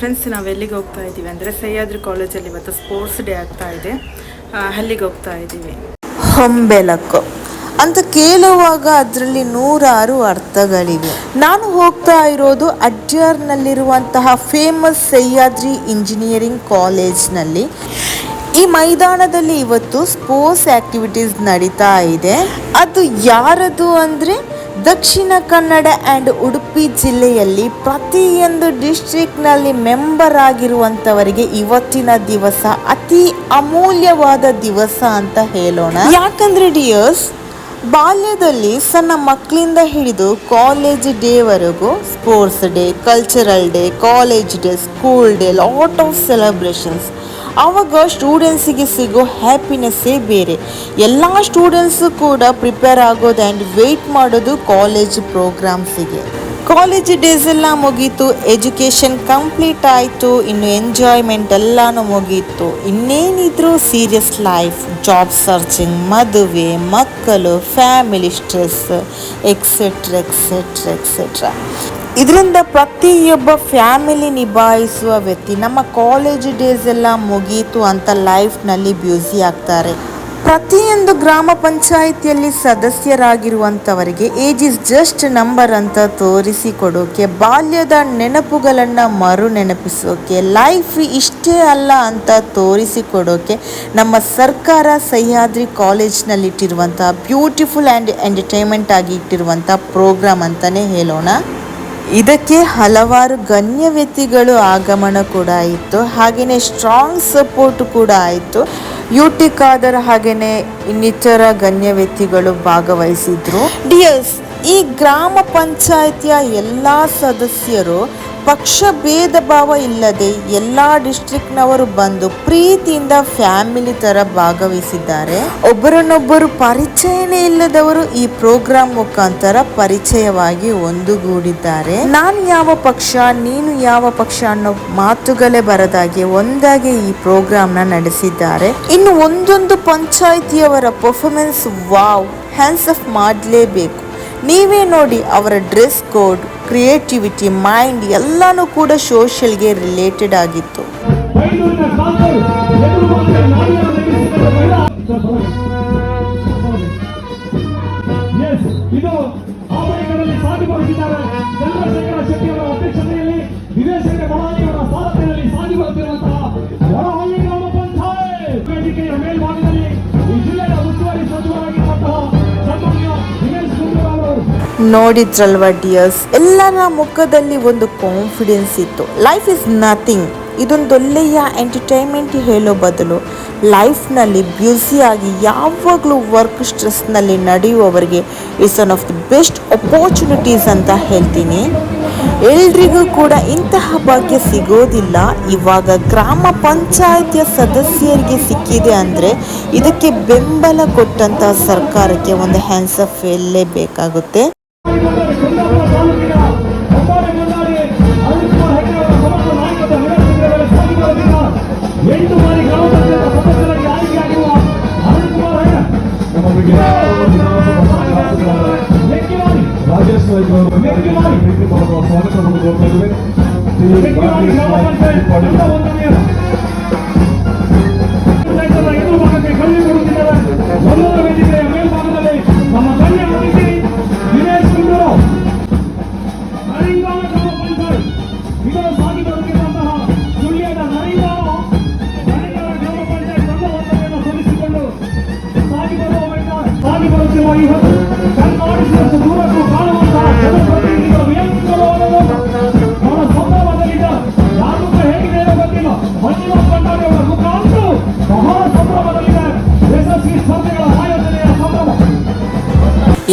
Friends ನಾವು ಎಲ್ಲಿಗೆ ಹೋಗ್ತಾ ಇದ್ದೀವಿ ಅಂದರೆ ಸಹ್ಯಾದ್ರಿ ಕಾಲೇಜಲ್ಲಿ ಇವತ್ತು ಸ್ಪೋರ್ಟ್ಸ್ ಡೇ ಆಗ್ತಾ ಇದೆ. ಅಲ್ಲಿಗೆ ಹೋಗ್ತಾ ಇದ್ದೀವಿ ಹೊಂಬೆಲಕ್ಕು. ಅಂತ ಕೇಳುವಾಗ ಅದರಲ್ಲಿ ನೂರಾರು ಅರ್ಥಗಳಿವೆ. ನಾನು ಹೋಗ್ತಾ ಇರೋದು ಅಜ್ಜಾರ್ನಲ್ಲಿರುವಂತಹ ಫೇಮಸ್ ಸಹ್ಯಾದ್ರಿ ಇಂಜಿನಿಯರಿಂಗ್ ಕಾಲೇಜ್ನಲ್ಲಿ ಈ ಮೈದಾನದಲ್ಲಿ ಇವತ್ತು ಸ್ಪೋರ್ಟ್ಸ್ ಆಕ್ಟಿವಿಟೀಸ್ ನಡೀತಾ ಇದೆ. ಅದು ಯಾರದು ಅಂದರೆ ದಕ್ಷಿಣ ಕನ್ನಡ ಆ್ಯಂಡ್ ಉಡುಪಿ ಜಿಲ್ಲೆಯಲ್ಲಿ ಪ್ರತಿಯೊಂದು ಡಿಸ್ಟ್ರಿಕ್ಟ್ನಲ್ಲಿ ಮೆಂಬರ್ ಆಗಿರುವಂಥವರಿಗೆ ಇವತ್ತಿನ ದಿವಸ ಅತಿ ಅಮೂಲ್ಯವಾದ ದಿವಸ ಅಂತ ಹೇಳೋಣ. ಯಾಕಂದ್ರೆ ಡಿಯರ್ಸ್ ಬಾಲ್ಯದಲ್ಲಿ ಸಣ್ಣ ಮಕ್ಕಳಿಂದ ಹಿಡಿದು college ಡೇವರೆಗೂ sports day cultural day college day school day lot of celebrations ಆವಾಗ ಸ್ಟೂಡೆಂಟ್ಸಿಗೆ ಸಿಗೋ ಹ್ಯಾಪಿನೆಸ್ಸೇ ಬೇರೆ. ಎಲ್ಲ ಸ್ಟೂಡೆಂಟ್ಸು ಕೂಡ ಪ್ರಿಪೇರ್ ಆಗೋದು ಆ್ಯಂಡ್ ವೆಯ್ಟ್ ಮಾಡೋದು ಕಾಲೇಜ್ ಪ್ರೋಗ್ರಾಮ್ಸಿಗೆ ಕಾಲೇಜ್ ಡೇಸ್ ಎಲ್ಲ ಮುಗೀತು ಎಜುಕೇಷನ್ ಕಂಪ್ಲೀಟ್ ಆಯಿತು, ಇನ್ನು ಎಂಜಾಯ್ಮೆಂಟ್ ಎಲ್ಲನೂ ಮುಗೀತು. ಇನ್ನೇನಿದ್ರು ಸೀರಿಯಸ್ ಲೈಫ್ ಜಾಬ್ ಸರ್ಚಿಂಗ್ ಮದುವೆ, ಮಕ್ಕಳು family stress etcetera etcetera etcetera ಇದರಿಂದ ಪ್ರತಿಯೊಬ್ಬ ಫ್ಯಾಮಿಲಿ ನಿಭಾಯಿಸುವ ವ್ಯಕ್ತಿ, ನಮ್ಮ ಕಾಲೇಜ್ ಡೇಸ್ ಎಲ್ಲ ಮುಗೀತು ಅಂತ ಲೈಫ್ನಲ್ಲಿ ಬ್ಯೂಸಿ ಆಗ್ತಾರೆ. ಪ್ರತಿಯೊಂದು ಗ್ರಾಮ ಪಂಚಾಯಿತಿಯಲ್ಲಿ ಸದಸ್ಯರಾಗಿರುವಂಥವರಿಗೆ ಏಜ್ ಇಸ್ ಜಸ್ಟ್ ನಂಬರ್ ಅಂತ ತೋರಿಸಿಕೊಡೋಕೆ, ಬಾಲ್ಯದ ನೆನಪುಗಳನ್ನು ಮರು ನೆನಪಿಸೋಕೆ ಲೈಫ್ ಇಷ್ಟೇ ಅಲ್ಲ ಅಂತ ತೋರಿಸಿಕೊಡೋಕೆ ನಮ್ಮ ಸರ್ಕಾರ ಸಹ್ಯಾದ್ರಿ ಕಾಲೇಜ್ನಲ್ಲಿಟ್ಟಿರುವಂಥ ಬ್ಯೂಟಿಫುಲ್ ಆ್ಯಂಡ್ ಎಂಟರ್ಟೈನ್ಮೆಂಟ್ ಆಗಿ ಇಟ್ಟಿರುವಂಥ ಪ್ರೋಗ್ರಾಮ್ ಅಂತಲೇ ಹೇಳೋಣ. ಇದಕ್ಕೆ ಹಲವಾರು ಗಣ್ಯ ವ್ಯಕ್ತಿಗಳು ಆಗಮನ ಕೂಡ ಇತ್ತು ಹಾಗೆಯೇ ಸ್ಟ್ರಾಂಗ್ ಸಪೋರ್ಟ್ ಕೂಡ ಆಯಿತು. ಯು ಟಿ ಖಾದರ್ ಹಾಗೆಯೇ ಇನ್ನಿತರ ಗಣ್ಯ ವ್ಯಕ್ತಿಗಳು ಭಾಗವಹಿಸಿದ್ರು. ಡಿಯರ್ಸ್ ಈ ಗ್ರಾಮ ಪಂಚಾಯಿತಿಯ ಎಲ್ಲ ಸದಸ್ಯರು ಪಕ್ಷ ಭೇದ ಭಾವ ಇಲ್ಲದೆ ಎಲ್ಲ ಡಿಸ್ಟ್ರಿಕ್ಟ್ನವರು ಬಂದು ಪ್ರೀತಿಯಿಂದ ಫ್ಯಾಮಿಲಿ ತರ ಭಾಗವಹಿಸಿದ್ದಾರೆ. ಒಬ್ಬರನ್ನೊಬ್ಬರು ಪರಿಚಯನೇ ಇಲ್ಲದವರು ಈ ಪ್ರೋಗ್ರಾಂ ಮುಖಾಂತರ ಪರಿಚಯವಾಗಿ ಒಂದುಗೂಡಿದ್ದಾರೆ. ನಾನು ಯಾವ ಪಕ್ಷ, ನೀನು ಯಾವ ಪಕ್ಷ ಅನ್ನೋ ಮಾತುಗಳೇ ಬರದಾಗಿ ಒಂದಾಗಿ ಈ ಪ್ರೋಗ್ರಾಂನ ನಡೆಸಿದ್ದಾರೆ. ಇನ್ನು ಒಂದೊಂದು ಪಂಚಾಯಿತಿಯವರ ಪರ್ಫಾರ್ಮೆನ್ಸ್ ವಾವ್ ಹ್ಯಾಂಡ್ಸ್ ಆಫ್ ಮಾಡಲೇಬೇಕು. ನೀವೇ ನೋಡಿ ಅವರ ಡ್ರೆಸ್ ಕೋಡ್ ಕ್ರಿಯೇಟಿವಿಟಿ ಮೈಂಡ್ ಎಲ್ಲನೂ ಕೂಡ ಸೋಷಿಯಲ್ಗೆ ರಿಲೇಟೆಡ್ ಆಗಿತ್ತು ನೋಡಿದ್ರಲ್ವ ಡಿಯರ್ಸ್ ಎಲ್ಲರ ಮುಖದಲ್ಲಿ ಒಂದು ಕಾನ್ಫಿಡೆನ್ಸ್ ಇತ್ತು. ಲೈಫ್ ಇಸ್ ನಥಿಂಗ್ ಇದೊಂದು ಒಳ್ಳೆಯ ಎಂಟರ್ಟೈನ್ಮೆಂಟ್ ಹೇಳೋ ಬದಲು ಲೈಫ್ನಲ್ಲಿ ಬ್ಯುಸಿಯಾಗಿ ಯಾವಾಗಲೂ ವರ್ಕ್ ಸ್ಟ್ರೆಸ್ನಲ್ಲಿ ನಡೆಯುವವರಿಗೆ it's one of the best opportunities ಅಂತ ಹೇಳ್ತೀನಿ. ಎಲ್ರಿಗೂ ಕೂಡ ಇಂತಹ ಭಾಗ್ಯ ಸಿಗೋದಿಲ್ಲ. ಇವಾಗ ಗ್ರಾಮ ಪಂಚಾಯತಿಯ ಸದಸ್ಯರಿಗೆ ಸಿಕ್ಕಿದೆ ಅಂದರೆ ಇದಕ್ಕೆ ಬೆಂಬಲ ಕೊಟ್ಟಂತಹ ಸರ್ಕಾರಕ್ಕೆ ಒಂದು ಹ್ಯಾಂಡ್ಸ್ ಆಫ್ ಬೇಕಾಗುತ್ತೆ ಸಾಗಿ ಬರುತ್ತಿರುವ ಈ ಹೊತ್ತು ಕಣ್ಣಾಡಿಸಿದಷ್ಟು ದೂರಕ್ಕೂ ಕಾಣುವಂತಹ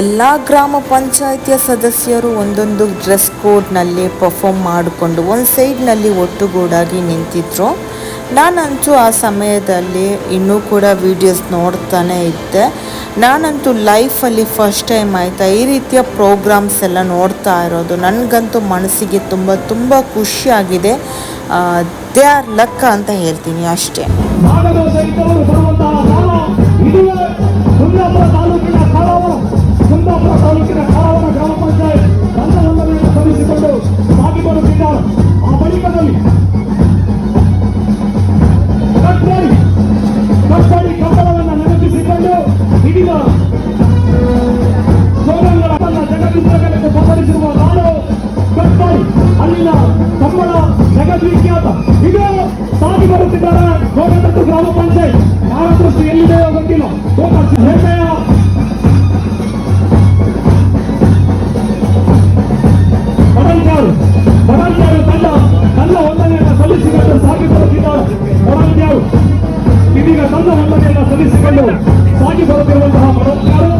ಎಲ್ಲ ಗ್ರಾಮ ಪಂಚಾಯಿತಿಯ ಸದಸ್ಯರು ಒಂದೊಂದು ಡ್ರೆಸ್ ಕೋಡ್ನಲ್ಲಿ ಪರ್ಫಾರ್ಮ್ ಮಾಡಿಕೊಂಡು ಒಂದು ಸೈಡ್ನಲ್ಲಿ ಒಟ್ಟುಗೂಡಾಗಿ ನಿಂತಿದ್ರು. ನಾನಂತೂ ಆ ಸಮಯದಲ್ಲಿ ಇನ್ನೂ ಕೂಡ ವೀಡಿಯೋಸ್ ನೋಡ್ತಾನೆ ಇದ್ದೆ. ನಾನಂತೂ ಲೈಫಲ್ಲಿ ಫಸ್ಟ್ ಟೈಮ್ ಆಯಿತಾ, ಈ ರೀತಿಯ ಪ್ರೋಗ್ರಾಮ್ಸ್ ಎಲ್ಲ ನೋಡ್ತಾ ಇರೋದು ನನಗಂತೂ ಮನಸ್ಸಿಗೆ ತುಂಬ ತುಂಬ ಖುಷಿಯಾಗಿದೆ ದೇ ಆರ್ ಲಕ್ಕ ಅಂತ ಹೇಳ್ತೀನಿ ಅಷ್ಟೇ. ವಂದನೆಯನ್ನು ಸಲ್ಲಿಸಿಕೊಂಡು ಸಾಗಿ ಬರುತ್ತಿರುವಂತಹ ಬಡಂಜಾರು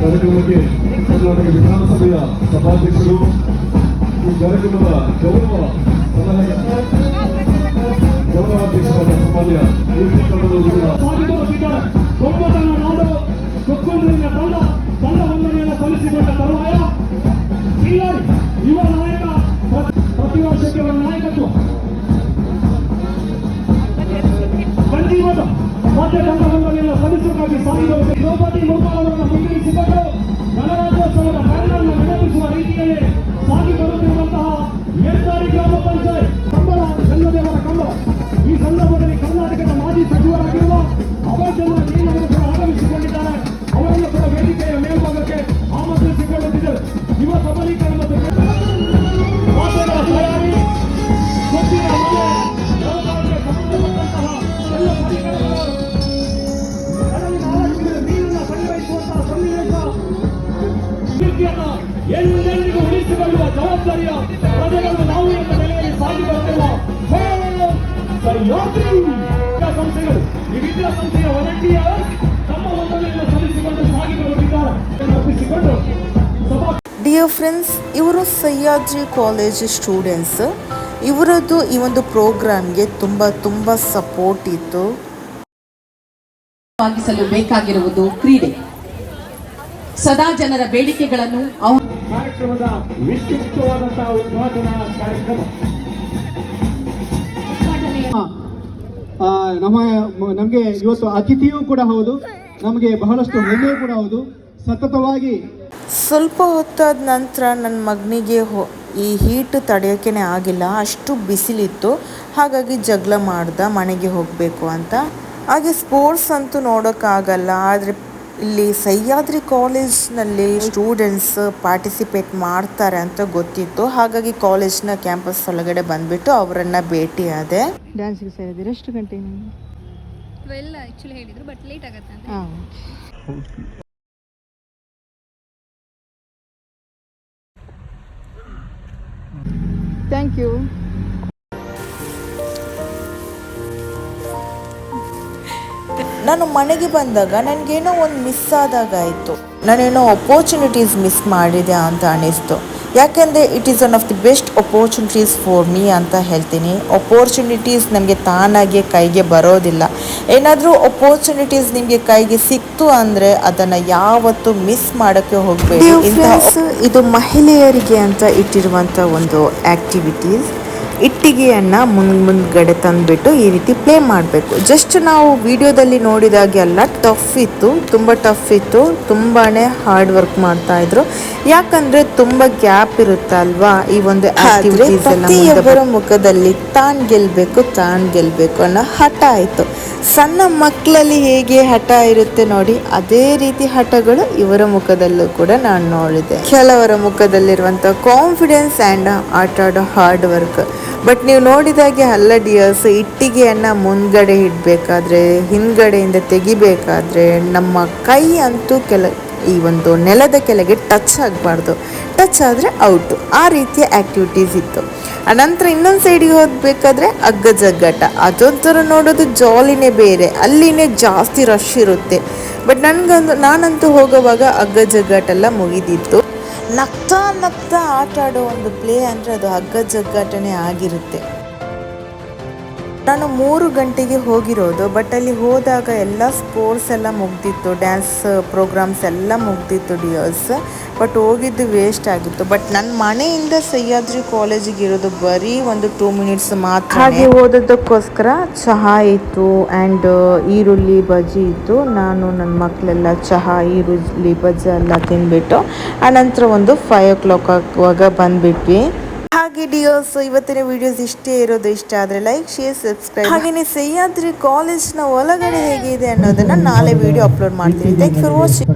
ಕಾರ್ಯಕ್ರಮಕ್ಕೆ ಕರ್ನಾಟಕ ವಿಧಾನಸಭೆಯ ಸಭಾಧ್ಯಕ್ಷರು ಈ ಕಾರ್ಯಕ್ರಮದ ಗೌರವ ಸಲಹೆ ಗೌರವಾಧ್ಯಕ್ಷರಾದ ಸನ್ಮಾನ್ಯ ಏಕೀಕರಣದ ಮಧ್ಯ ತಂಡ ವಂದನೆಯನ್ನು ಸಲ್ಲಿಸುವುದಾಗಿ ಸಾಗಿದರು ದ್ರೌಪದಿ ಮುರ್ಮು ಅವರನ್ನು ಮುನ್ನಡೆಸಿಕೊಂಡು ಗಣರಾಜ್ಯೋತ್ಸವದ ಜವಾಬ್ದಾರಿಯ ಪ್ರಜೆಗಳು ನಾವು ಎಂಬ ನೆಲೆಯಲ್ಲಿ ಸಾಗಿ ಬರುತ್ತಿರುವ! ಸಹ್ಯಾದ್ರಿ ಸಂಸ್ಥೆಗಳು. ಈ ಸಂಸ್ಥೆಯ ವಾಲಂಟಿಯರ್ ತಮ್ಮ ವಂದನೆಯನ್ನು ಸಲ್ಲಿಸಿಕೊಂಡು ಸಾಗಿ ಬರುತ್ತಿದ್ದಾರೆ ಒಪ್ಪಿಸಿಕೊಂಡು ಡಿಯರ್ ಫ್ರೆಂಡ್ಸ್ ಇವರು ಸಹ್ಯಾದ್ರಿ ಕಾಲೇಜ್ ಸ್ಟೂಡೆಂಟ್ಸ್ ಇವರದ್ದು ಈ ಒಂದು ಪ್ರೋಗ್ರಾಮ್ಗೆ ತುಂಬ ತುಂಬ ಸಪೋರ್ಟ್ ಇತ್ತು. ಬೇಕಾಗಿರುವುದು ಕ್ರೀಡೆ. ಸದಾ ಜನರ ಬೇಡಿಕೆಗಳನ್ನು ಕಾರ್ಯಕ್ರಮದ ವಿಶಿಷ್ಟವಾದಂತಹ ಉದ್ಘಾಟನಾ ಕಾರ್ಯಕ್ರಮ. ನಮ್ಮ ನಮಗೆ ಇವತ್ತು ಅತಿಥಿಯೂ ಕೂಡ ಹೌದು. ನಮಗೆ ಬಹಳಷ್ಟು ಹೆಮ್ಮೆ ಕೂಡ ಹೌದು. ಸತತವಾಗಿ ಸ್ವಲ್ಪ ಹೊತ್ತಾದ ನಂತರ ನನ್ನ ಮಗನಿಗೆ ಹೊ ಈ ಹೀಟ್ ತಡೆಯೋಕೆ ಆಗಿಲ್ಲ. ಅಷ್ಟು ಬಿಸಿಲಿತ್ತು. ಹಾಗಾಗಿ ಜಗಳ ಮಾಡ್ದ ಮನೆಗೆ ಹೋಗಬೇಕು ಅಂತ. ಹಾಗೆ ಸ್ಪೋರ್ಟ್ಸ್ ಅಂತೂ ನೋಡೋಕ್ಕಾಗಲ್ಲ. ಆದರೆ ಇಲ್ಲಿ ಸಹ್ಯಾದ್ರಿ ಕಾಲೇಜ್ನಲ್ಲಿ ಸ್ಟೂಡೆಂಟ್ಸ್ ಪಾರ್ಟಿಸಿಪೇಟ್ ಮಾಡ್ತಾರೆ ಅಂತ ಗೊತ್ತಿತ್ತು. ಹಾಗಾಗಿ ಕಾಲೇಜ್ನ ಕ್ಯಾಂಪಸ್ ಒಳಗಡೆ ಬಂದ್ಬಿಟ್ಟು ಅವರನ್ನು ಭೇಟಿ ಡ್ಯಾನ್ಸ್ಗೆ ಸೇರಿದ್ದೀರಾ? ಎಷ್ಟು ಗಂಟೆ ಟ್ವೆಲ್ ಆ್ಯಕ್ಚುಲಿ ಹೇಳಿದ್ರು ಬಟ್ ಲೇಟ್ ಆಗುತ್ತೆ ಅಂತ ಥ್ಯಾಂಕ್ ಯು ನಾನು ಮನೆಗೆ ಬಂದಾಗ ನನಗೇನೋ ಒಂದು ಮಿಸ್ ಆದಾಗ ಆಯಿತು. ನಾನೇನೋ ಅಪೋರ್ಚುನಿಟೀಸ್ ಮಿಸ್ ಮಾಡಿದೆ ಅಂತ ಅನ್ನಿಸ್ತು ಯಾಕೆಂದರೆ it is one of the best opportunities for me ಅಂತ ಹೇಳ್ತೀನಿ. ಅಪೋರ್ಚುನಿಟೀಸ್ ನಮಗೆ ತಾನಾಗೆ ಕೈಗೆ ಬರೋದಿಲ್ಲ. ಏನಾದರೂ ಅಪೋರ್ಚುನಿಟೀಸ್ ನಿಮಗೆ ಕೈಗೆ ಸಿಕ್ತು ಅಂದರೆ ಅದನ್ನು ಯಾವತ್ತೂ ಮಿಸ್ ಮಾಡೋಕ್ಕೆ ಹೋಗಬೇಕು ಇದು ಮಹಿಳೆಯರಿಗೆ ಅಂತ ಇಟ್ಟಿರುವಂಥ ಒಂದು ಆ್ಯಕ್ಟಿವಿಟೀಸ್ ಇಟ್ಟಿಗೆಯನ್ನು ಮುಂದ್ ಮುಂದ್ಗಡೆ ತಂದುಬಿಟ್ಟು ಈ ರೀತಿ ಪ್ಲೇ ಮಾಡಬೇಕು. ಜಸ್ಟ್ ನಾವು ವಿಡಿಯೋದಲ್ಲಿ ನೋಡಿದಾಗೆಲ್ಲ ಟಫ್ ಇತ್ತು ತುಂಬ ಟಫ್ ಇತ್ತು ತುಂಬಾ ಹಾರ್ಡ್ ವರ್ಕ್ ಮಾಡ್ತಾ ಇದ್ರು. ಯಾಕಂದ್ರೆ ತುಂಬ ಗ್ಯಾಪ್ ಇರುತ್ತಲ್ವಾ ಈ ಒಂದು ಪ್ರತಿಯೊಬ್ಬರ ಮುಖದಲ್ಲಿ ತಾನ್ ಗೆಲ್ಬೇಕು ತಾನ್ ಗೆಲ್ಬೇಕು ಅನ್ನೋ ಹಠ ಆಯಿತು. ಸಣ್ಣ ಮಕ್ಕಳಲ್ಲಿ ಹೇಗೆ ಹಠ ಇರುತ್ತೆ ನೋಡಿ, ಅದೇ ರೀತಿ ಹಠಗಳು ಇವರ ಮುಖದಲ್ಲೂ ಕೂಡ ನಾನು ನೋಡಿದೆ. ಕೆಲವರ ಮುಖದಲ್ಲಿರುವಂಥ ಕಾನ್ಫಿಡೆನ್ಸ್ ಆ್ಯಂಡ್ ಆಟ ಆಡೋ ಹಾರ್ಡ್ ವರ್ಕ್ ಬಟ್ ನೀವು ನೋಡಿದಾಗೆ ಅಲ್ಲ ಡಿಯರ್ಸ್ ಇಟ್ಟಿಗೆಯನ್ನು ಮುಂದ್ಗಡೆ ಇಡಬೇಕಾದ್ರೆ, ಹಿಂದ್ಗಡೆಯಿಂದ ತೆಗಿಬೇಕಾದ್ರೆ, ನಮ್ಮ ಕೈ ಅಂತೂ ಕೆಲ ಈ ಒಂದು ನೆಲದ ಕೆಳಗೆ ಟಚ್ ಆಗಬಾರ್ದು. ಟಚ್ ಆದರೆ ಔಟು ಆ ರೀತಿಯ ಆ್ಯಕ್ಟಿವಿಟೀಸ್ ಇತ್ತು. ಅನಂತರ ಇನ್ನೊಂದು ಸೈಡಿಗೆ ಹೋಗಬೇಕಾದ್ರೆ ಅಗ್ಗ ಜಗ್ಗಾಟ ಅದೊಂಥರ ನೋಡೋದು ಜಾಲಿನೇ ಬೇರೆ. ಅಲ್ಲಿನೇ ಜಾಸ್ತಿ ರಶ್ ಇರುತ್ತೆ. ಬಟ್ ನನಗಂದು ನಾನಂತೂ ಹೋಗೋವಾಗ ಹಗ್ಗ ಜಗ್ಗಾಟೆಲ್ಲ ಮುಗಿದಿತ್ತು. ನಗ್ತಾ ನಗ್ತಾ ಆಟ ಆಡೋ ಒಂದು ಪ್ಲೇ ಅಂದರೆ ಅದು ಹಗ್ಗ ಜಗ್ಗಾಟನೇ ಆಗಿರುತ್ತೆ. ನಾನು ಮೂರು ಗಂಟೆಗೆ ಹೋಗಿರೋದು ಬಟ್ ಅಲ್ಲಿ ಹೋದಾಗ ಎಲ್ಲ ಸ್ಪೋರ್ಟ್ಸ್ ಎಲ್ಲ ಮುಗ್ದಿತ್ತು ಡ್ಯಾನ್ಸ್ ಪ್ರೋಗ್ರಾಮ್ಸ್ ಎಲ್ಲ ಮುಗ್ದಿತ್ತು ಡಿಯರ್ಸ್ ಬಟ್ ಹೋಗಿದ್ದು ವೇಸ್ಟ್ ಆಗಿತ್ತು. ಬಟ್ ನನ್ನ ಮನೆಯಿಂದ ಸಹ್ಯಾದ್ರಿ ಕಾಲೇಜಿಗೆ ಇರೋದು ಬರೀ ಒಂದು ಟೂ ಮಿನಿಟ್ಸ್ ಮಾತ್ರ ಹಾಗೆ ಓದೋದಕ್ಕೋಸ್ಕರ ಚಹಾ ಇತ್ತು ಆ್ಯಂಡ್ ಈರುಳ್ಳಿ ಬಜ್ಜಿ ಇತ್ತು. ನಾನು ನನ್ನ ಮಕ್ಕಳೆಲ್ಲ ಚಹಾ, ಈರುಳ್ಳಿ ಬಜ್ಜಿ ಎಲ್ಲ ತಿಂದ್ಬಿಟ್ಟು ಆನಂತರ ಒಂದು ಫೈವ್ ಓ ಕ್ಲಾಕ್ ಆಗುವಾಗ ಬಂದ್ಬಿಟ್ವಿ. ಹಾಗೆ ಡಿಯೋಸ್ ಇವತ್ತಿನ ವಿಡಿಯೋಸ್ ಇಷ್ಟೇ ಇರೋದು ಇಷ್ಟ ಆದರೆ ಲೈಕ್ ಶೇರ್ ಸಬ್ಸ್ಕ್ರೈಬ್ ಹಾಗೆಯೇ ಸಹ್ಯಾದ್ರಿ ಕಾಲೇಜ್ನ ಒಳಗಡೆ ಹೇಗಿದೆ ಅನ್ನೋದನ್ನ ನಾಳೆ ವಿಡಿಯೋ ಅಪ್ಲೋಡ್ ಮಾಡ್ತೀನಿ. Thank for watching